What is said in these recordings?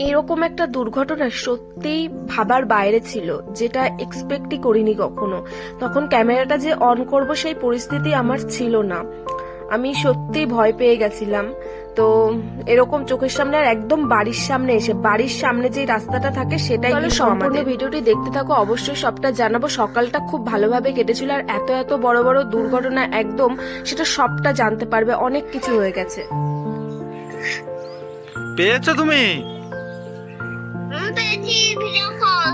এরকম একটা দুর্ঘটনা সত্যিই ভাবার বাইরে ছিল যেটা এক্সপেক্টই করিনি কখনো। তখন ক্যামেরাটা যে অন করব সেই পরিস্থিতি আমার ছিল না। আমি সত্যি ভয় পেয়ে গেছিলাম। তো এরকম চোখের সামনে আর একদম বাড়ির সামনে এসে বাড়ির সামনে যে রাস্তাটা থাকে সেটাই সম্পূর্ণ ভিডিওটি দেখতে থাকো অবশ্যই সবটা জানাব। সকালটা খুব ভালোভাবে কেটেছিল আর এত এত বড় বড় দুর্ঘটনা একদম সেটা সবটা জানতে পারবে অনেক কিছু হয়ে গেছে। পেয়েছ তুমি? Video call?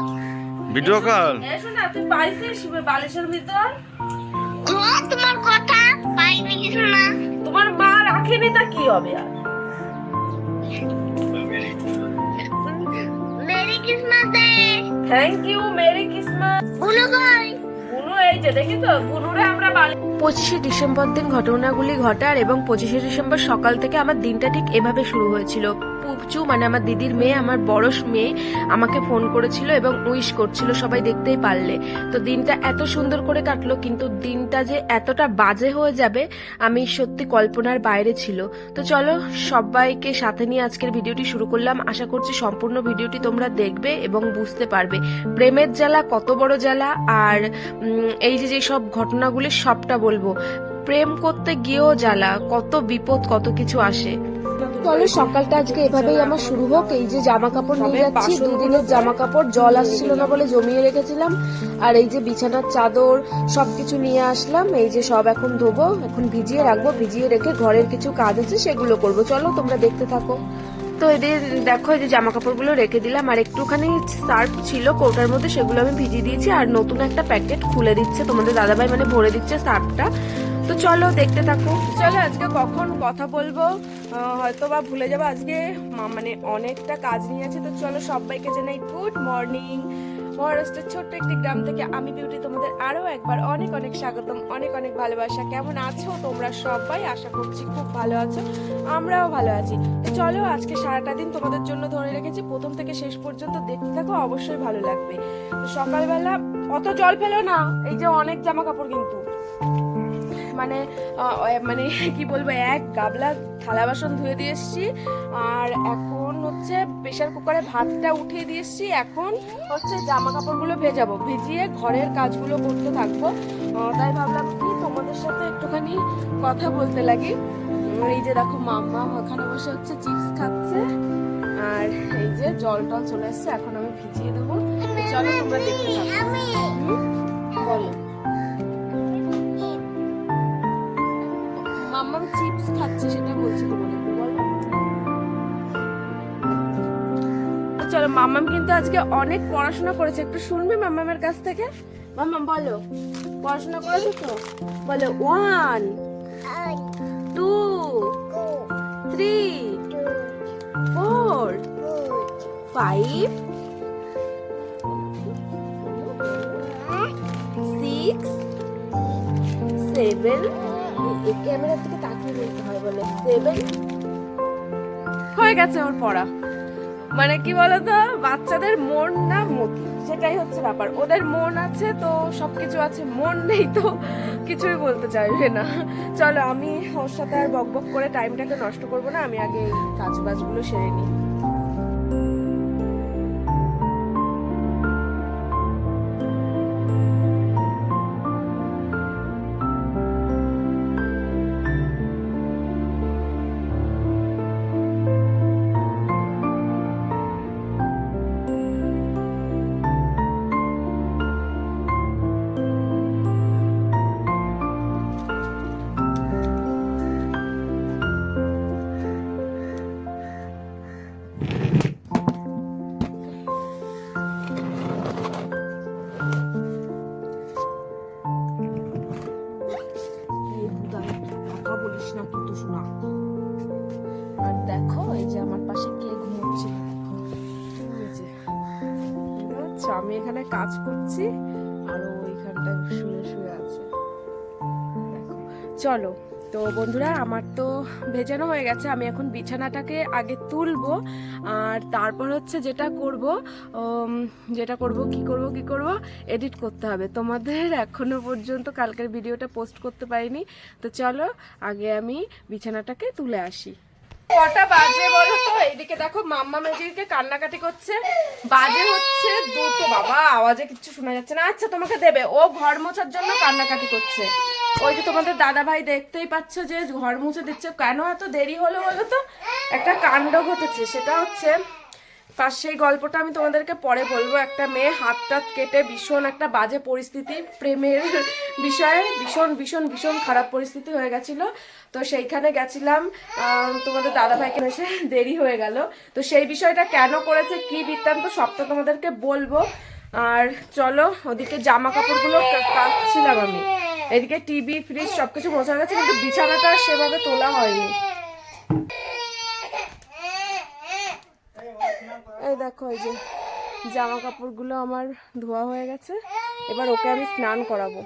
ভিডিও কল এসো না তুই পাইছিস বালিশের ভিতর? ধর তোমার কথা? পাইনি কিছু না তোমার মা রাখেনি তা কি হবে আর? Merry Christmas. Thank you merry Christmas. কই? এই যে দেখি তো বুনুরে আমরা পঁচিশে ডিসেম্বর দিন ঘটনাগুলি ঘটার এবং পঁচিশে ডিসেম্বর সকাল থেকে আমার দিনটা ঠিক এভাবে শুরু হয়েছিল। পুচু মানে আমার দিদির মেয়ে, আমার বড় মেয়ে, আমাকে ফোন করেছিল এবং উইশ করছিল সবাই দেখতেই পারলে। তো দিনটা এত সুন্দর করে কাটলো, কিন্তু দিনটা যে এতটা বাজে হয়ে যাবে, আমি সত্যি কল্পনার বাইরে ছিল। তো চলো, সবাইকে সাথে নিয়ে আজকের ভিডিওটি শুরু করলাম। আশা করছি সম্পূর্ণ ভিডিওটি তোমরা দেখবে এবং বুঝতে পারবে। প্রেমের জ্বালা কত বড় জ্বালা, আর এই যে যে সব ঘটনাগুলি, সবটা বলব। প্রেম করতে গিয়েও জ্বালা, কত বিপদ, কত কিছু আসে। চলো সকালটা আজকে এভাবেই আমার শুরু হোক। এই যে জামা কাপড় নিয়ে যাচ্ছি দুদিনের জামা কাপড় জল আসছিল না বলে জমিয়ে রেখেছিলাম। আর এই যে বিছানার চাদর সবকিছু নিয়ে আসলাম। এই যে সব এখন ধোবো এখন ভিজিয়ে রাখব ভিজিয়ে রেখে ঘরের কিছু কাজ আছে সেগুলো করব। চলো তোমরা দেখতে থাকো। তো এদের দেখো এই যে জামা কাপড়গুলো রেখে দিলাম। আর একটুখানি সার্ফ ছিল কৌটার মধ্যে সেগুলো আমি ভিজিয়ে দিয়েছি। আর নতুন একটা প্যাকেট খুলে দিচ্ছে তোমাদের দাদাভাই মানে ভরে দিচ্ছে সার্ফটা। তো চলো দেখতে থাকো। চলো আজকে কখন কথা বলব? হয়তো বা ভুলে যাব, আজকে মানে অনেকটা কাজ নিয়ে আছে, তো চলো সবাইকে জানাই গুড মর্নিং মহারাষ্ট্রের ছোট্ট একটি গ্রাম থেকে আমি বিউটি, তোমাদের আরও একবার অনেক অনেক স্বাগতম, অনেক অনেক ভালোবাসা। কেমন আছো তোমরা সবাই? আশা করছি খুব ভালো আছো, আমরাও ভালো আছি। তো চলো আজকে সারাটা দিন তোমাদের জন্য ধরে রেখেছি, প্রথম থেকে শেষ পর্যন্ত দেখতে থাকো, অবশ্যই ভালো লাগবে। সকালবেলা অত জল ফেলো না, এই যে অনেক জামা কাপড় কিন্তু। মানে মানে কি বলব এক গাবলা থালা বাসন ধুয়ে দিয়ে এসছি। আর এখন হচ্ছে প্রেশার কুকারে ভাতটা উঠিয়ে দিয়ে এসছি। এখন হচ্ছে জামা কাপড়গুলো ভেজাবো। ভিজিয়ে ঘরের কাজগুলো করতে থাকব। তাই ভাবলাম কি তোমাদের সাথে একটুখানি কথা বলতে লাগি। এই যে দেখো মাম্মা ওখানে বসে হচ্ছে চিপস খাচ্ছে। আর এই যে জল টল চলে এসছে এখন আমি ভিজিয়ে দেবো। চলো তোমরা দেখতে থাকো। বলো। চলো, মাম্মাম কিন্তু আজকে অনেক পড়াশোনা করেছে। একটু শুনবে মাম্মামের কাছ থেকে? মাম্মাম, বলো। পড়াশোনা করেছ তো? বলো one two three four five six seven ক্যামেরার দিকে তাকিয়ে বলতে হয় বলে সেভেন হয়ে গেছে ওর পড়া। মানে কি বলতো, বাচ্চাদের মন না মতি, সেটাই হচ্ছে ব্যাপার। ওদের মন আছে তো সবকিছু আছে, মন নেই তো কিছুই বলতে চাইবে না। চলো আমি ওর সাথে আর বকবক বক করে টাইমটাকে নষ্ট করব না, আমি আগে কাজ বাজগুলো সেরে নিই। আমি এখানে কাজ করছি, আর ও ওইখানটায় শুয়ে শুয়ে আছে। চলো, তো বন্ধুরা, আমার তো ভেজানো হয়ে গেছে। আমি এখন বিছানাটাকে আগে তুলবো, আর তারপর হচ্ছে যেটা করব যেটা করব, কি করব কি করব এডিট করতে হবে। তোমাদের এখনও পর্যন্ত কালকের ভিডিওটা পোস্ট করতে পারিনি। তো চলো, আগে আমি বিছানাটাকে তুলে আসি। কটা বাজে বলো তো? এদিকে দেখো মাম্মা মেজিকে কান্নাকাটি করছে। বাজে হচ্ছে দুটো। বাবা, আওয়াজে কিচ্ছু শোনা যাচ্ছে না। আচ্ছা তোমাকে দেবে। ও ঘর মোছার জন্য কান্নাকাটি করছে। ওই যে তোমাদের দাদা ভাই দেখতেই পাচ্ছ যে ঘর মুছে দিচ্ছে। কেন এত দেরি হলো বলো তো? একটা কাণ্ড ঘটেছে। সেটা হচ্ছে তার সেই গল্পটা আমি তোমাদেরকে পরে বলব। একটা মেয়ে হাত টাত কেটে ভীষণ একটা বাজে পরিস্থিতি, প্রেমের বিষয়ে ভীষণ ভীষণ ভীষণ খারাপ পরিস্থিতি হয়ে গেছিল। তো সেইখানে গেছিলাম তোমাদের দাদা ভাইকে এসে দেরি হয়ে গেল। তো সেই বিষয়টা কেন করেছে, কি বৃত্তান্ত, সবটা তোমাদেরকে বলব। আর চলো, ওদিকে জামা কাপড়গুলো কা- কাচ্ছিলাম আমি। এদিকে টিভি, ফ্রিজ সবকিছু মোছা গেছে, কিন্তু বিছানাটা সেভাবে তোলা হয়নি। এই দেখো, এই যে জামা কাপড়গুলো আমার ধোয়া হয়ে গেছে। এবার ওকে আমি স্নান করাবো।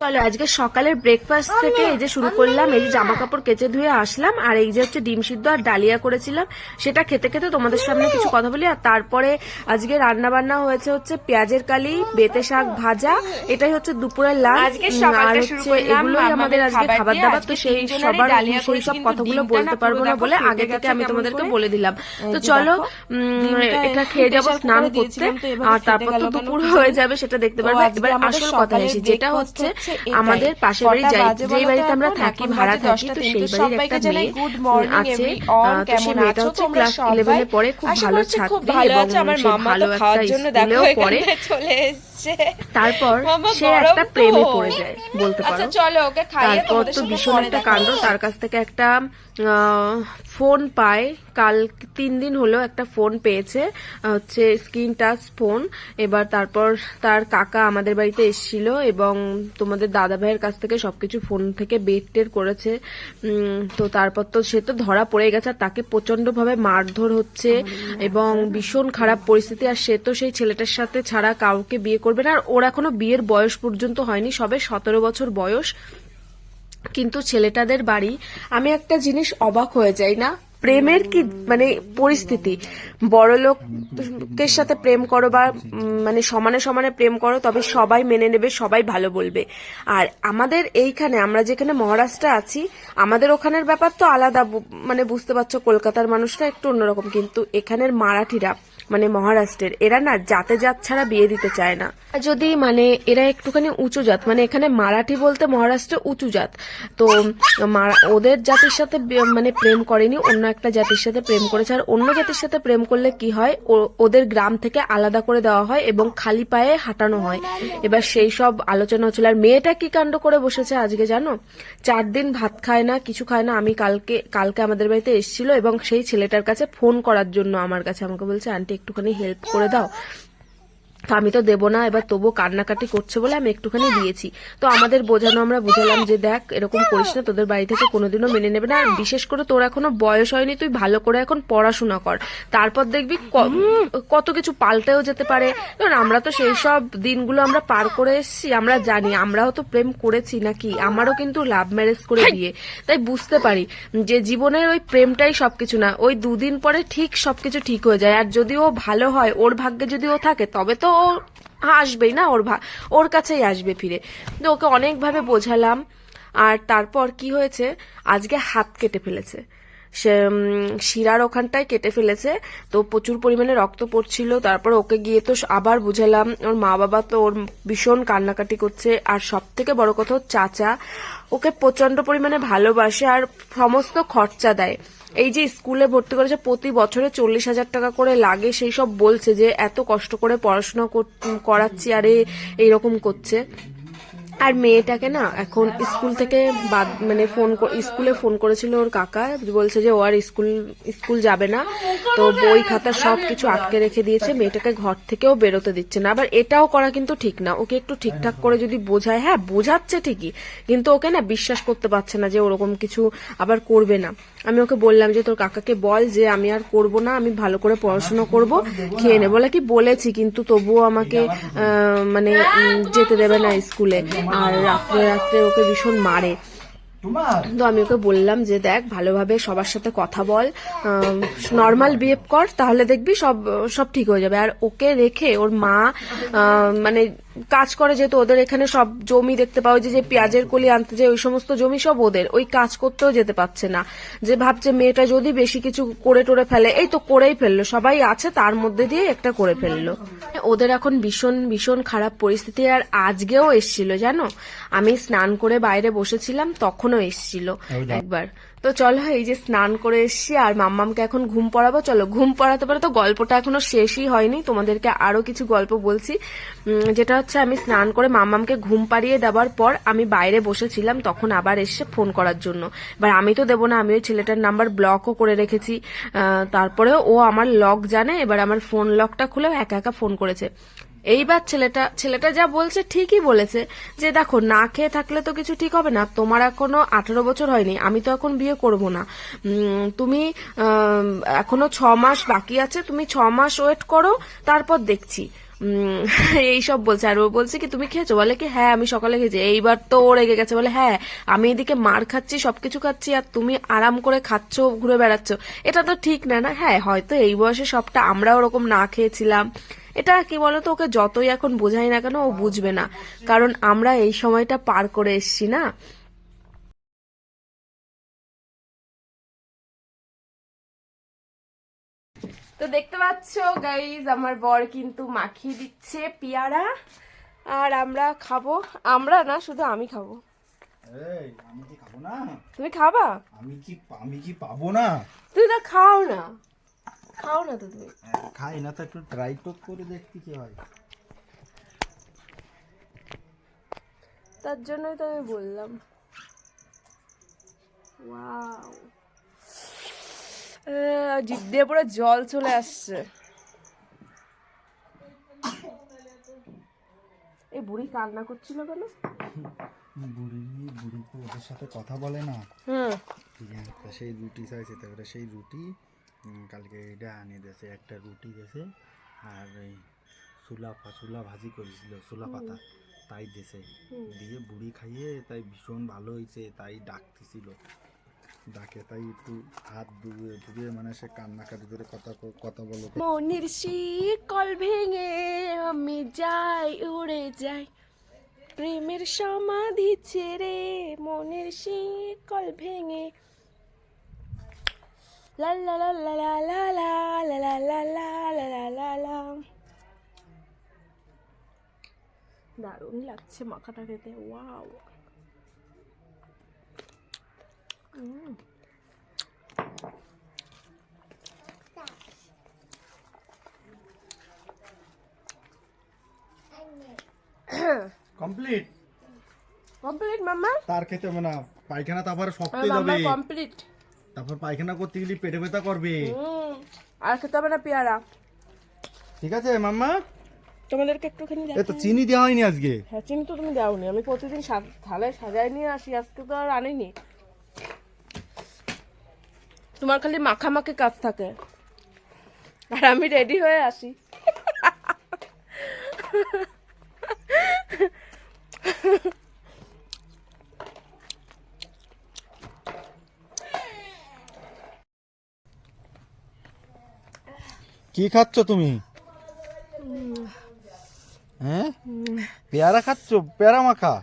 চলো আজকে সকালের ব্রেকফাস্ট থেকে এই যে শুরু করলাম এই যে জামা কাপড় কেচে ধুয়ে আসলাম আর এই যে হচ্ছে ডিম সিদ্ধ আর ডালিয়া করেছিলাম সেটা খেতে খেতে তোমাদের সামনে কিছু কথা বলি আর তারপরে আজকে রান্না বান্না হয়েছে হচ্ছে পেঁয়াজের কালি বেতে শাক ভাজা এটাই হচ্ছে দুপুরের লাঞ্চ আর হচ্ছে এগুলোই আমাদের আজকে খাবার দাবার তো সেই সবার সেই সব কথাগুলো বলতে পারব না বলে আগে থেকে আমি তোমাদেরকে বলে দিলাম। তো চলো উম, এটা খেয়ে যাব স্নান করতে আর তারপর তো দুপুর হয়ে যাবে সেটা দেখতে পারব। আজকে এবার আসল কথা এসে যেটা হচ্ছে হচ্ছে আমাদের পাশের বাড়ি যাই বাড়িতে আমরা থাকি ভাড়া থাকি তো সেই বাড়ির একটা মেয়ে আছে তো সেই মেয়েটা হচ্ছে ক্লাস? ইলেভেনে পড়ে খুব ভালো ছাত্রী ভালো এবং সে ভালো একটা স্কুলেও পড়ে। চলে এসেছে। তারপর সে একটা। প্রেমে পড়ে যায় বলতে আচ্ছা পারো। চলো ওকে তারপর তো ভীষণ একটা কাণ্ড তার কাছ থেকে একটা ফোন পায়। কাল তিন দিন হলো একটা ফোন পেয়েছে হচ্ছে স্ক্রিন টাচ ফোন। এবার তারপর তার কাকা আমাদের বাড়িতে এসেছিল এবং তোমাদের দাদা ভাইয়ের কাছ থেকে সবকিছু ফোন থেকে বের টের করেছে। তো তারপর তো সে তো ধরা পড়ে গেছে আর তাকে প্রচণ্ড ভাবে মারধর হচ্ছে এবং ভীষণ খারাপ পরিস্থিতি। আর সে তো সেই ছেলেটার সাথে ছাড়া কাউকে বিয়ে করবে না। আর ওর এখনও বিয়ের বয়স পর্যন্ত হয়নি সবে সতেরো বছর বয়স। কিন্তু ছেলেটাদের বাড়ি আমি একটা জিনিস অবাক হয়ে যাই না? প্রেমের কি মানে পরিস্থিতি? বড় লোকের সাথে প্রেম করো বা মানে সমানে সমানে প্রেম করো, তবে সবাই মেনে নেবে, সবাই ভালো বলবে। আর আমাদের এইখানে, আমরা যেখানে মহারাষ্ট্রে আছি, আমাদের ওখানের ব্যাপার তো আলাদা মানে বুঝতে পারছ, কলকাতার মানুষরা একটু অন্যরকম। কিন্তু এখানের মারাঠিরা মানে মহারাষ্ট্রের, এরা না জাতে জাত ছাড়া বিয়ে দিতে চায় না। যদি মানে এরা একটুখানি উঁচু জাত মানে এখানে মারাঠি বলতে মহারাষ্ট্রে উঁচু জাত। তো ওদের জাতির সাথে মানে প্রেম করেনি, অন্য একটা জাতির সাথে প্রেম করেছে। আর অন্য জাতির সাথে প্রেম করলে কি হয়? ওদের গ্রাম থেকে আলাদা করে দেওয়া হয় এবং খালি পায়ে হাঁটানো হয়। এবার সেই সব আলোচনা হচ্ছিল। আর মেয়েটা কি কাণ্ড করে বসেছে আজকে জানো? চার দিন ভাত খায় না, কিছু খায় না। আমি কালকে কালকে আমাদের বাড়িতে এসেছিল এবং সেই ছেলেটার কাছে ফোন করার জন্য আমার কাছে আমাকে বলছে, আন্টি একটুখানি হেল্প করে দাও। আমি তো দেবো না এবার তবুও কান্নাকাটি করছে বলে আমি একটুখানি দিয়েছি। তো আমাদের বোঝানো আমরা বুঝালাম যে দেখ এরকম করিস না তোদের বাড়ি থেকে কোনোদিনও মেনে নেবে না। আর বিশেষ করে তোর এখনও বয়স হয়নি তুই ভালো করে এখন পড়াশোনা কর। তারপর দেখবি কত কিছু পাল্টেও যেতে পারে। কারণ আমরা তো সেই সব দিনগুলো আমরা পার করে এসেছি আমরা জানি আমরাও তো প্রেম করেছি নাকি? আমারও কিন্তু লাভ ম্যারেজ করে বিয়ে তাই বুঝতে পারি যে জীবনের ওই প্রেমটাই সবকিছু না। ওই দুদিন পরে ঠিক সবকিছু ঠিক হয়ে যায়। আর যদি ও ভালো হয় ওর ভাগ্যে যদি ও থাকে তবে তো ও আসবেই না, ওর ওর কাছেই আসবে ফিরে। তো ওকে অনেকভাবে বোঝালাম, আর তারপর কি হয়েছে, আজকে হাত কেটে ফেলেছে। সে শিরার ওখানটায় কেটে ফেলেছে, তো প্রচুর পরিমাণে রক্ত পড়ছিল, তারপর ওকে গিয়ে তো আবার বুঝালাম, ওর মা বাবা তো ওর ভীষণ কান্নাকাটি করছে, আর সব থেকে বড় কথা চাচা, ওকে প্রচণ্ড পরিমাণে ভালোবাসে, আর সমস্ত খরচা দেয়। এই যে স্কুলে ভর্তি করেছে, প্রতি বছরে চল্লিশ হাজার টাকা করে লাগে, সেই সব বলছে যে এত কষ্ট করে পড়াশোনা কর- করাচ্ছি, আরে এইরকম করছে। আর মেয়েটাকে না, এখন স্কুল থেকে বাদ মানে ফোন স্কুলে ফোন করেছিল ওর কাকা, বলছে যে ও আর স্কুল স্কুল যাবে না। তো বই খাতা সব কিছু আটকে রেখে দিয়েছে, মেয়েটাকে ঘর থেকেও বেরোতে দিচ্ছে না। আবার এটাও করা কিন্তু ঠিক না। ওকে একটু ঠিকঠাক করে যদি বোঝায় হ্যাঁ বোঝাচ্ছে ঠিকই, কিন্তু ওকে না বিশ্বাস করতে পারছে না যে ওরকম কিছু আবার করবে না। আমি ওকে বললাম যে, তোর কাকাকে বল যে, আমি আর করব না, আমি ভালো করে পড়াশোনা করব, খেয়ে নেব। বলে কি, বলেছি, কিন্তু তবুও আমাকে মানে যেতে দেবে না স্কুলে। আর রাত্রে রাত্রে ওকে ভীষণ মারে। তো আমি ওকে বললাম যে, দেখ, ভালোভাবে সবার সাথে কথা বল নর্মাল বিহেভ কর, তাহলে দেখবি সব সব ঠিক হয়ে যাবে। আর ওকে রেখে ওর মা মানে কাজ করে যেহেতু ওদের এখানে সব জমি দেখতে পাওয়া যায় যে পেঁয়াজের কলি আনতে যায় ওই সমস্ত জমি সব ওদের। ওই কাজ করতেও যেতে পারছে না। যে ভাবছে মেয়েটা যদি বেশি কিছু করে টোরে ফেলে এই তো করেই ফেলল সবাই আছে তার মধ্যে দিয়ে একটা করে ফেলল। ওদের এখন ভীষণ ভীষণ খারাপ পরিস্থিতি আর আজকেও এসছিল জানো? আমি স্নান করে বাইরে বসেছিলাম তখনও এসছিল একবার। তো চলো এই যে স্নান করে এসছি আর মাম্মামকে এখন ঘুম পড়াবো। চলো, ঘুম পড়াতে পারে তো গল্পটা এখনও শেষই হয়নি। তোমাদেরকে আরও কিছু গল্প বলছি। যেটা হচ্ছে আমি স্নান করে মাম্মামকে ঘুম পাড়িয়ে দেওয়ার পর আমি বাইরে বসেছিলাম, তখন আবার এসে ফোন করার জন্য। এবার আমি তো দেবো না, আমি ওই ছেলেটার নাম্বার ব্লকও করে রেখেছি। তারপরে ও আমার লক জানে, এবার আমার ফোন লকটা খুলেও একা একা ফোন করেছে। এইবার ছেলেটা ছেলেটা যা বলছে ঠিকই বলেছে। যে দেখো, না খেয়ে থাকলে তো কিছু ঠিক হবে না। তোমার এখনও আঠারো বছর হয়নি, আমি তো এখন বিয়ে করব না। তুমি এখনও ছ মাস বাকি আছে, তুমি ছ মাস ওয়েট করো, তারপর দেখছি। এইসব বলছে। আর ও বলছে কি, তুমি খেয়েছো? বলে কি হ্যাঁ আমি সকালে খেয়েছি। এইবার তো ও রেগে গেছে। বলে হ্যাঁ আমি এদিকে মার খাচ্ছি, সবকিছু খাচ্ছি, আর তুমি আরাম করে খাচ্ছ, ঘুরে বেড়াচ্ছ। এটা তো ঠিক না না? হ্যাঁ হয়তো এই বয়সে সবটা আমরা ওরকম না খেয়েছিলাম। এটা কি বলতো ওকে যতই এখন বোঝাই না কেন ও বুঝবে না। কারণ আমরা এই সময়টা পার করে এসছি না? তো দেখতে পাচ্ছ গাইজ আমার বর কিন্তু মাখিয়ে দিচ্ছে পেয়ারা আর আমরা খাব। আমরা না শুধু আমি খাব। তুমি খাবা? আমি কি আমি কি পাবো না? তুমি তো খাও না। খাও না তো তুমি। খাই না তো একটু ট্রাই তো করে দেখতে কি হয়। তার জন্যই তো আমি বললাম। ওয়াও জিভ দিয়ে পুরো জল চলে আসছে। এই বুড়ি কান্না করছিল কেন? বুড়ি বুড়ি তো ওদের সাথে কথা বলে না। হুম। সেই রুটি চাইছে তারপরে সেই রুটি কালকে এটা আনি দেছে একটা রুটি দেছে আর ওই সুলা সুলা ভাজি করেছিল সুলা পাতা তাই দেছে দিয়ে বুড়ি খাইয়ে তাই ভীষণ ভালো হয়েছে তাই ডাকতেছিল। ডাকে তাই একটু হাত ডুবিয়ে ডুবিয়ে মানে সে কান্নাকাটি ধরে কথা কথা বলো। মনির শিকল ভেঙে আমি যাই উড়ে যাই। প্রেমের সমাধি ছেড়ে মনের শিকল ভেঙে লা লা লা লা লা লা লা লা লা লা লা লা লা লা লা দারুণ লাগছে মাখাটা খেতে ওয়াও উম কমপ্লিট কমপ্লিট মাম্মা তার খেতে হবে না পায়খানা তো আবার শক্ত মাম্মা যাবে কমপ্লিট তারপর পায়খানা করতে গেলে পেটে ব্যথা করবে। আর খেতে হবে না পেয়ারা। ঠিক আছে মাম্মা? তোমাদেরকে একটুখানি তো চিনি দেওয়া হয়নি আজকে। হ্যাঁ চিনি তো তুমি দাওনি। আমি প্রতিদিন সা- থালায় সাজাই নিয়ে আসি আজকে তো আর আনিনি। তোমার খালি মাখামাখি কাজ থাকে। আর আমি রেডি হয়ে আসি। কি খাচ্ছ তুমি? হ্যাঁ? পেয়ারা খাচ্ছ? পেয়ারা মাখা?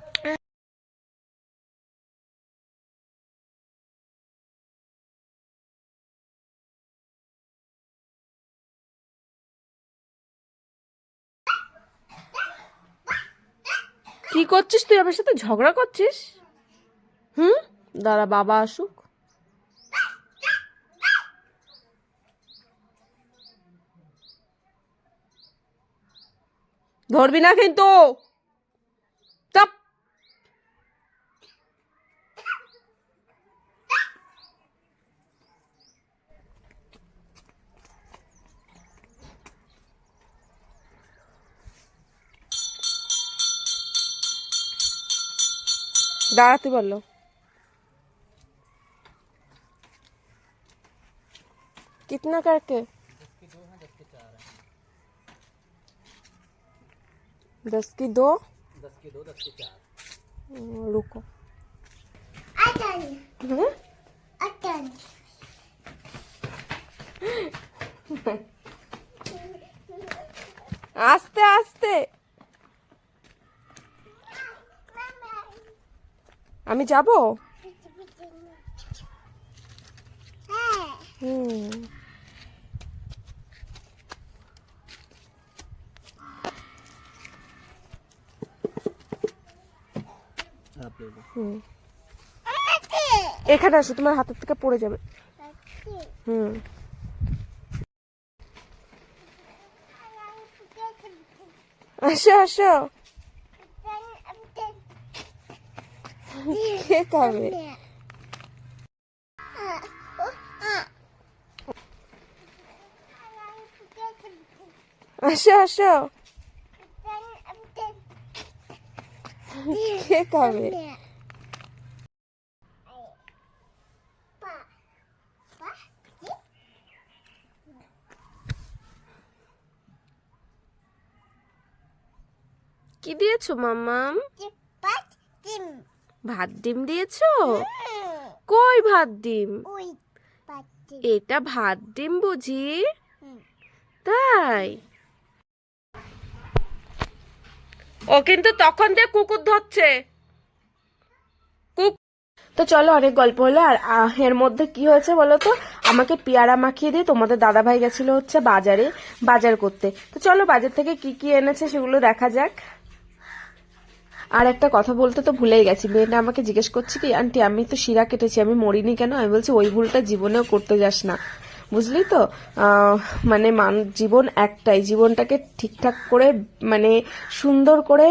কি করছিস তুই? আমার সাথে ঝগড়া করছিস? হুম? দাঁড়া, বাবা আসুক। ধরবি না কিন্তু চাপ দাঁড়াতে পারলো कितना करके दस की दो दस की दो दस की चार रुको आस्ते आस्ते আমি যাব হুম হুম। এখানে আসো তোমার হাতের থেকে পড়ে যাবে। হুম। আসো আসো। কে খাবে আসো আসো। কে খাবে কি দিয়েছ মামাম ভাত ডিম দিয়েছ? কই ভাত ডিম? এটা ভাত ডিম বুঝি? তাই? ও কিন্তু তখন দিয়ে কুকুর ধরছে। তো চলো অনেক গল্প হলো, আর এর মধ্যে কি হয়েছে বলো তো? আমাকে পেয়ারা মাখিয়ে দিয়ে তোমাদের দাদা ভাই গেছিল হচ্ছে বাজারে, বাজার করতে। তো চলো বাজার থেকে কি কি এনেছে সেগুলো দেখা যাক। আর একটা কথা বলতে তো ভুলেই গেছি, মেয়েটা আমাকে জিজ্ঞেস করছে কি, আন্টি, আমি তো শিরা কেটেছি, আমি মরিনি কেন? আমি বলছি, ওই ভুলটা জীবনেও করতে যাস না। বুঝলি তো? মানে মান, জীবন একটাই। জীবনটাকে ঠিকঠাক করে মানে সুন্দর করে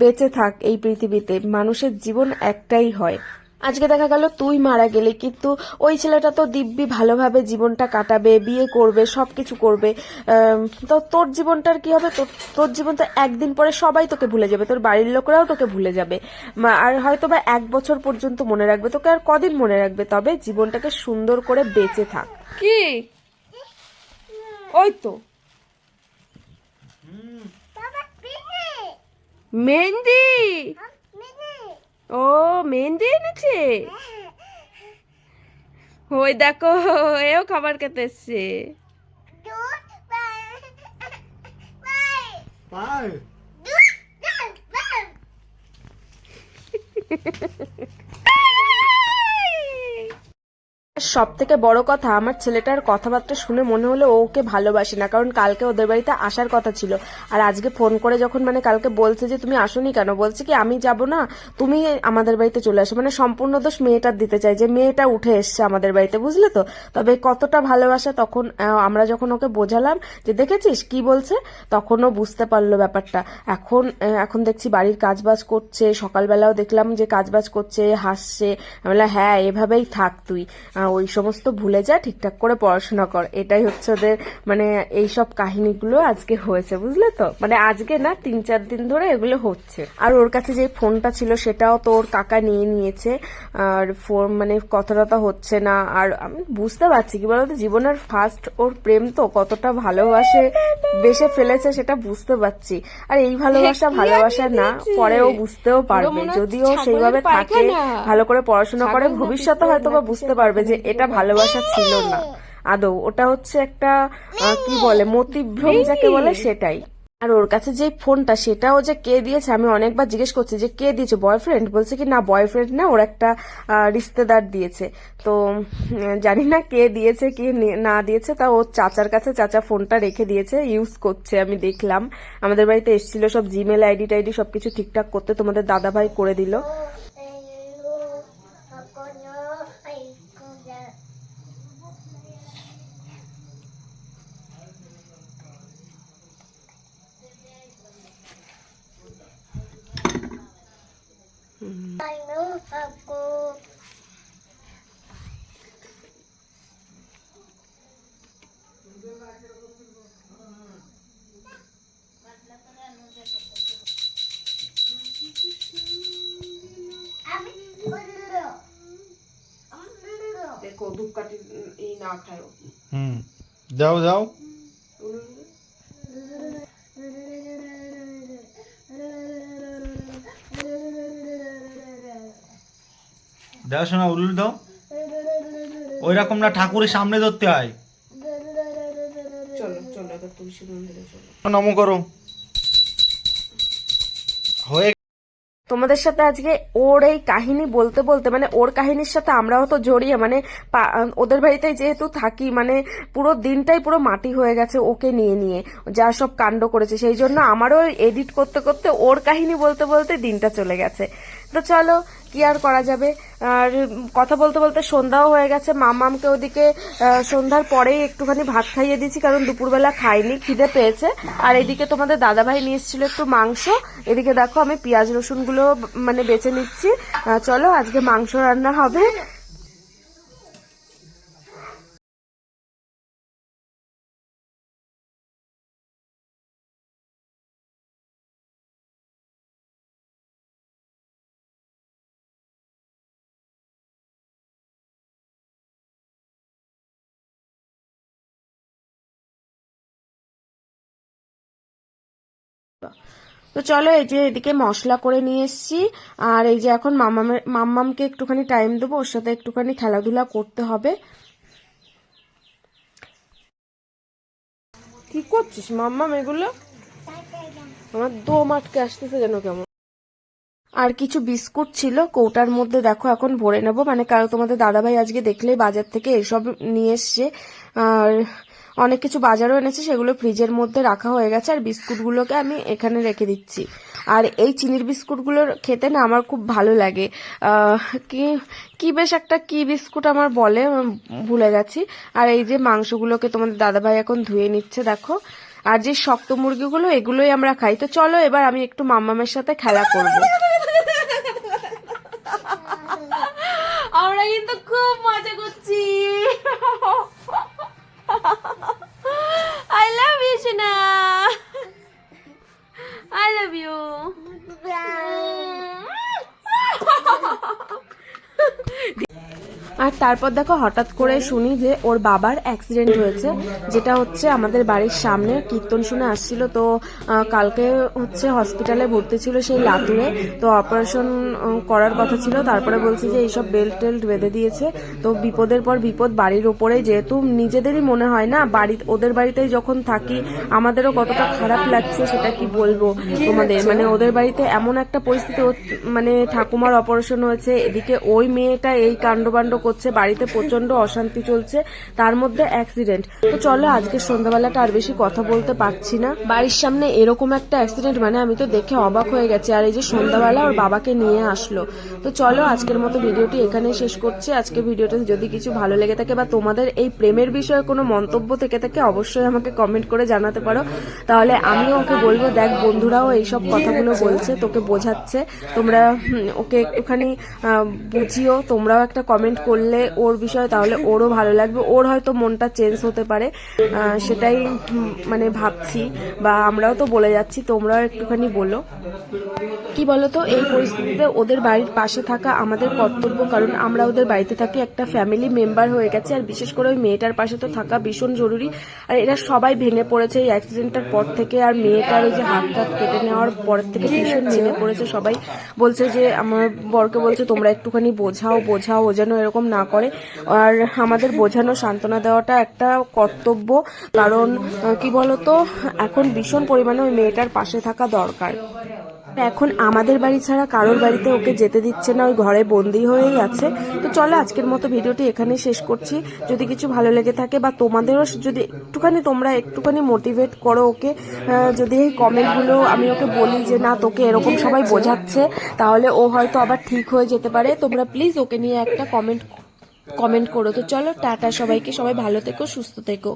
বেঁচে থাক এই পৃথিবীতে। মানুষের জীবন একটাই হয়। আজকে দেখা গেল তুই মারা গেলি কিন্তু ওই ছেলেটা তো দিব্যি ভালোভাবে জীবনটা কাটাবে বিয়ে করবে সব কিছু করবে তো তোর জীবনটার কি হবে? তোর তোর জীবন তো একদিন পরে সবাই তোকে ভুলে যাবে তোর বাড়ির লোকরাও তোকে ভুলে যাবে। মা- আর হয়তো বা এক বছর পর্যন্ত মনে রাখবে তোকে আর কদিন মনে রাখবে তবে জীবনটাকে সুন্দর করে বেঁচে থাক। কি? ওই তো। মেহেন্দি! ও মেহেন্দি এনেছে? ওই দেখো এও খাবার খেতে এসছে। সব থেকে বড় কথা, আমার ছেলেটার কথাবার্তা শুনে মনে হলো ও ওকে ভালোবাসে না, কারণ কালকে ওদের বাড়িতে আসার কথা ছিল। আর আজকে ফোন করে যখন মানে কালকে বলছে যে, তুমি আসোনি কেন? বলছে কি, আমি যাব না, তুমি আমাদের বাড়িতে চলে আসো। মানে সম্পূর্ণ দোষ মেয়েটার দিতে চাই যে, মেয়েটা উঠে এসছে আমাদের বাড়িতে, বুঝলে তো? তবে কতটা ভালোবাসা তখন আমরা যখন ওকে বোঝালাম যে, দেখেছিস কি বলছে? তখনও বুঝতে পারল ব্যাপারটা। এখন এখন দেখছি বাড়ির কাজবাজ করছে, সকালবেলাও দেখলাম যে কাজবাজ করছে, হাসছে। আমি বললাম হ্যাঁ এভাবেই থাক তুই। ওই সমস্ত ভুলে যা ঠিকঠাক করে পড়াশোনা কর। এটাই হচ্ছে ওদের মানে এই সব কাহিনীগুলো আজকে হয়েছে বুঝলে তো? মানে আজকে না তিন চার দিন ধরে এগুলো হচ্ছে। আর ওর কাছে যে ফোনটা ছিল সেটাও তো ওর কাকা নিয়ে নিয়েছে। আর ফোন মানে কথা টথা হচ্ছে না। আর আমি বুঝতে পারছি কি বলতো জীবনের ফার্স্ট ওর প্রেম তো কতটা ভালোবাসে বেসে ফেলেছে সেটা বুঝতে পারছি। আর এই ভালোবাসা ভালোবাসা না পরেও বুঝতেও পারবে। যদিও সেইভাবে থাকে ভালো করে পড়াশোনা করে ভবিষ্যতে হয়তো বা বুঝতে পারবে যে এটা ভালোবাসা ছিল না। আদৌ ওটা হচ্ছে একটা কি বলে মতিভ্রম যাকে বলে সেটাই। আর ওর কাছে যে ফোনটা সেটাও যে কে দিয়েছে আমি অনেকবার জিজ্ঞেস করছি যে কে দিয়েছে বয়ফ্রেন্ড বলছে কি না বয়ফ্রেন্ড না ওর একটা রিস্তেদার দিয়েছে। তো জানি না কে দিয়েছে কে নি- না দিয়েছে তা ওর চাচার কাছে চাচা ফোনটা রেখে দিয়েছে ইউজ করছে আমি দেখলাম। আমাদের বাড়িতে এসেছিল সব জিমেল আইডি টাইডি সবকিছু ঠিকঠাক করতে তোমাদের দাদা ভাই করে দিল। Aku আমি বলল আমি বলল দেখো ধূপকাঠি এই না খায় হুম যাও যাও দাও শোনা উলুল দাও। ওই রকম না ঠাকুরের সামনে ধরতে হয়। নম করো। হয়ে তোমাদের সাথে আজকে ওর এই কাহিনী বলতে বলতে মানে ওর কাহিনীর সাথে আমরাও তো জড়িয়ে মানে পা- ওদের বাড়িতে যেহেতু থাকি মানে পুরো দিনটাই পুরো মাটি হয়ে গেছে ওকে নিয়ে নিয়ে। যা সব কাণ্ড করেছে সেই জন্য আমারও এডিট করতে করতে ওর কাহিনী বলতে বলতে দিনটা চলে গেছে। তো চলো, কি আর করা যাবে? আর কথা বলতে বলতে সন্ধ্যাও হয়ে গেছে। মামামকে ওদিকে সন্ধ্যার পরেই একটুখানি ভাত খাইয়ে দিয়েছি, কারণ দুপুরবেলা খাইনি, খিদে পেয়েছে। আর এদিকে তোমাদের দাদাভাই নিয়ে এসেছিল একটু মাংস। এদিকে দেখো আমি পেঁয়াজ রসুনগুলো মানে বেছে নিচ্ছি। চলো, আজকে মাংস রান্না হবে। তো চলো এই যে এদিকে মশলা করে নিয়ে এসেছি। আর এই যে এখন মামামের মাম্মামকে একটুখানি টাইম দেবো, ওর সাথে একটুখানি খেলাধুলা করতে হবে। কি করছিস মাম্মাম এগুলো? আমার দম আটকে আসতেছে যেন কেমন। আর কিছু বিস্কুট ছিল, কৌটার মধ্যে দেখো এখন ভরে নেব। মানে কারও তোমাদের দাদাভাই আজকে দেখলেই বাজার থেকে এসব নিয়ে এসছে। আর অনেক কিছু বাজারও এনেছে, সেগুলো ফ্রিজের মধ্যে রাখা হয়ে গেছে, আর বিস্কুটগুলোকে আমি এখানে রেখে দিচ্ছি। আর এই চিনির বিস্কুটগুলো খেতে না আমার খুব ভালো লাগে। কি কি বেশ একটা কি বিস্কুট আমার বলে ভুলে গেছি। আর এই যে মাংসগুলোকে তোমাদের দাদাভাই এখন ধুয়ে নিচ্ছে, দেখো। আর যে শক্ত মুরগিগুলো, এগুলোই আমরা খাই। তো চলো এবার আমি একটু মাম্মামের সাথে খেলা করব। আমরা কিন্তু খুব মজা করছি। আই লাভ ইউ সোনা আই লাভ ইউ আর তারপর দেখো হঠাৎ করে শুনি যে ওর বাবার অ্যাক্সিডেন্ট হয়েছে যেটা হচ্ছে আমাদের বাড়ির সামনে কীর্তন শুনে আসছিল। তো কালকে হচ্ছে হসপিটালে ভর্তি ছিল সেই লাতুরে। তো অপারেশন করার কথা ছিল। তারপরে বলছে যে এইসব বেল্ট টেল্ট বেঁধে দিয়েছে। তো বিপদের পর বিপদ বাড়ির ওপরে। যেহেতু নিজেদেরই মনে হয় না বাড়ি ওদের বাড়িতেই যখন থাকি আমাদেরও কতটা খারাপ লাগছে সেটা কি বলব তোমাদের? মানে ওদের বাড়িতে এমন একটা পরিস্থিতি মানে ঠাকুমার অপারেশন হয়েছে। এদিকে ওই মেয়েটা এই কাণ্ডবাণ্ড করছে, বাড়িতে প্রচণ্ড অশান্তি চলছে, তার মধ্যে অ্যাক্সিডেন্ট তো চলো, আজকে সন্ধ্যাবেলাটা আর বেশি কথা বলতে পারছি না। বাড়ির সামনে এরকম একটা অ্যাক্সিডেন্ট মানে আমি তো দেখে অবাক হয়ে গেছি। আর এই যে সন্ধ্যাবেলা ওর বাবাকে নিয়ে আসলো। তো চলো, আজকের মতো ভিডিওটি এখানেই শেষ করছি। আজকে ভিডিওটা যদি কিছু ভালো লেগে থাকে বা তোমাদের এই প্রেমের বিষয়ে কোনো মন্তব্য থেকে থাকে, অবশ্যই আমাকে কমেন্ট করে জানাতে পারো। তাহলে আমিও ওকে বলব, দেখ বন্ধুরাও এইসব কথাগুলো বলছে, তোকে বোঝাচ্ছে। তোমরা ওকে একটুখানি বুঝিও, তোমরাও একটা কমেন্ট করলে ওর বিষয়ে তাহলে ওরও ভালো লাগবে। ওর হয়তো মনটা চেঞ্জ হতে পারে। সেটাই মানে ভাবছি। বা আমরাও তো বলে যাচ্ছি তোমরাও একটুখানি বলো। কি বলতো এই পরিস্থিতিতে ওদের বাড়ির পাশে থাকা আমাদের কর্তব্য কারণ আমরা ওদের বাড়িতে থাকি একটা ফ্যামিলি মেম্বার হয়ে গেছে। আর বিশেষ করে ওই মেয়েটার পাশে তো থাকা ভীষণ জরুরি। আর এরা সবাই ভেঙে পড়েছে এই অ্যাক্সিডেন্টটার পর থেকে। আর মেয়েটার ওই যে হাত টাত কেটে নেওয়ার পর থেকে ভীষণ ভেঙে পড়েছে সবাই। বলছে যে আমার বরকে বলছে তোমরা একটুখানি বোঝাও বোঝাও ও যেন এরকম না করে। আর আমাদের বোঝানো সান্ত্বনা দেওয়াটা একটা কর্তব্য, কারণ কি বলতো, এখন ভীষণ পরিমাণে ওই মেয়েটার পাশে থাকা দরকার। এখন আমাদের বাড়ি ছাড়া কারোর বাড়িতে ওকে যেতে দিচ্ছে না, ওই ঘরে বন্দি হয়েই আছে। তো চলো, আজকের মতো ভিডিওটি এখানে শেষ করছি। যদি কিছু ভালো লেগে থাকে বা তোমাদেরও যদি একটুখানি তোমরা একটুখানি মোটিভেট করো ওকে যদি এই কমেন্টগুলো আমি ওকে বলি যে, না, তোকে এরকম সবাই বোঝাচ্ছে, তাহলে ও হয়তো আবার ঠিক হয়ে যেতে পারে। তোমরা প্লিজ ওকে নিয়ে একটা কমেন্ট কমেন্ট করো। তো চলো টাটা সবাইকে সবাই ভালো থেকো সুস্থ থেকো।